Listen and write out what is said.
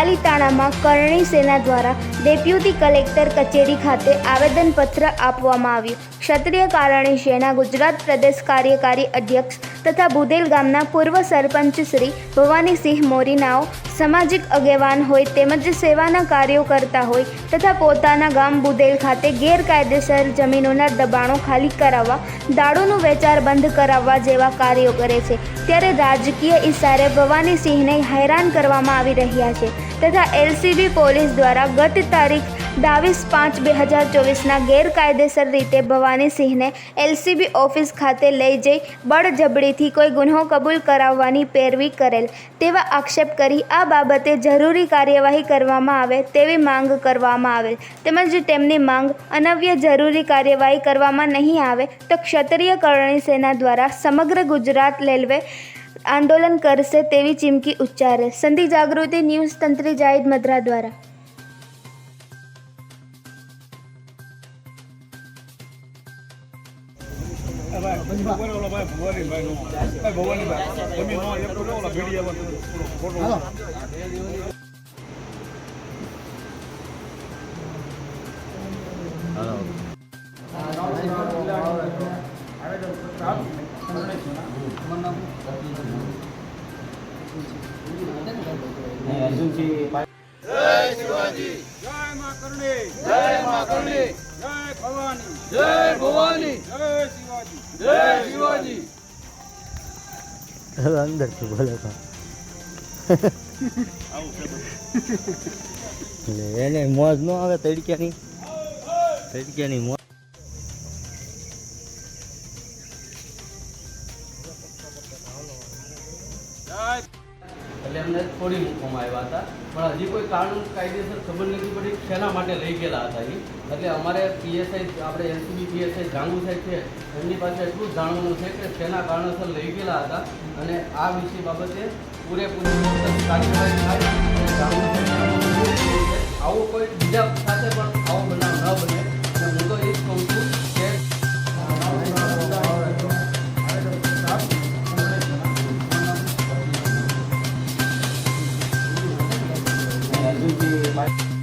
પાલીતાણામાં કરણી સેના દ્વારા deputy collector કચેરી ખાતે આવેદનપત્ર આપવામાં આવ્યું. ક્ષત્રિય કારણી સેના ગુજરાત પ્રદેશ કાર્યકારી અધ્યક્ષ તથા બુદેલ ગામના પૂર્વ સરપંચ શ્રી ભવાનીસિંહ મોરીનાઓ સામાજિક આગેવાન હોય તેમજ સેવાના કાર્યો કરતા હોય તથા પોતાના ગામ બુદેલ ખાતે ગેરકાયદેસર જમીનોના દબાણો ખાલી કરાવવા દારૂનું વેચાર બંધ કરાવવા જેવા કાર્યો કરે છે. ત્યારે રાજકીય ઇશારે ભવાનીસિંહને હેરાન કરવામાં આવી રહ્યા છે તથા એલસીબી પોલીસ દ્વારા ગત તારીખ બાવીસ પાંચ બે હજાર ચોવીસના ગેરકાયદેસર રીતે ભવાનીસિંહને એલસીબી ઓફિસ ખાતે લઈ જઈ બળજબડીથી કોઈ ગુન્હો કબૂલ કરાવવાની પેરવી કરેલ. તેવા આક્ષેપ કરી આ બાબતે જરૂરી કાર્યવાહી કરવામાં આવે તેવી માંગ કરવામાં આવેલ. તેમજ તેમની માંગ અનવ્ય જરૂરી કાર્યવાહી કરવામાં નહીં આવે તો ક્ષત્રિય કરણી સેના દ્વારા સમગ્ર ગુજરાત રેલવે આંદોલન કરશે તેવી ચીમકી ઉચ્ચારે. સંધિ જાગૃતિ ન્યૂઝ તંત્રી જાહિદ મદ્રા દ્વારા. જય માં કરણી જય મા કરણી જય ભવાની. જય ભવાની. જય શિવાજી જય શિવાજી. હવે અંદરથી બોલે તો એને મોજ ન આવે તડક્યાની તડક્યાની મોજ. જય એટલે એમને છોડી મૂકવામાં આવ્યા હતા. પણ હજી કોઈ કારણ કાયદેસર ખબર નથી પડી શેના માટે લઈ ગયેલા હતા એ એટલે અમારે પીએસઆઈ, આપણે એનસીબી પીએસઆઈ જાણવું સાહેબ છે, એમની પાસે એટલું જાણવાનું છે કે શેના કારણોસર લઈ ગયેલા હતા. અને આ વિષય બાબતે પૂરેપૂરી કાર્યવાહી થાય. Happy